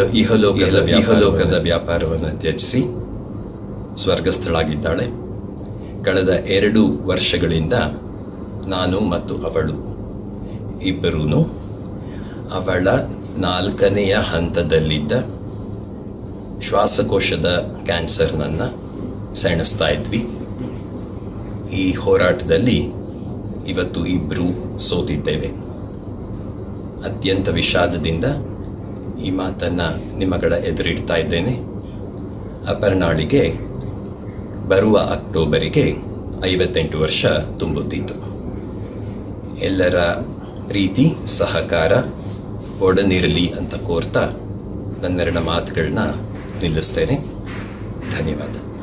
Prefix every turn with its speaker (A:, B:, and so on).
A: ಇಹಲೋಕದ ಇಹಲೋಕದ ವ್ಯಾಪಾರವನ್ನು ತ್ಯಜಿಸಿ ಸ್ವರ್ಗಸ್ಥಳಾಗಿದ್ದಾಳೆ. ಕಳೆದ ಎರಡು ವರ್ಷಗಳಿಂದ ನಾನು ಮತ್ತು ಅವಳು ಇಬ್ಬರೂ ಅವಳ ನಾಲ್ಕನೆಯ ಹಂತದಲ್ಲಿದ್ದ ಶ್ವಾಸಕೋಶದ ಕ್ಯಾನ್ಸರ್ನನ್ನು ಸೆಣಸ್ತಾ ಇದ್ವಿ. ಈ ಹೋರಾಟದಲ್ಲಿ ಇವತ್ತು ಇಬ್ಬರು ಸೋತಿದ್ದೇವೆ. ಅತ್ಯಂತ ವಿಷಾದದಿಂದ ಈ ಮಾತನ್ನು ನಿಮ್ಮಗಳ ಎದುರಿಡ್ತಾ ಇದ್ದೇನೆ. ಅಪರ್ನಾಳಿಗೆ ಬರುವ ಅಕ್ಟೋಬರಿಗೆ ಐವತ್ತೆಂಟು ವರ್ಷ ತುಂಬುತ್ತಿತ್ತು. ಎಲ್ಲರ ಪ್ರೀತಿ, ಸಹಕಾರ, ಒಡನಿರಲಿ ಅಂತ ಕೋರ್ತಾ ನನ್ನೆರಡ ಮಾತುಗಳನ್ನ ನಿಲ್ಲಿಸ್ತೇನೆ. ಧನ್ಯವಾದ.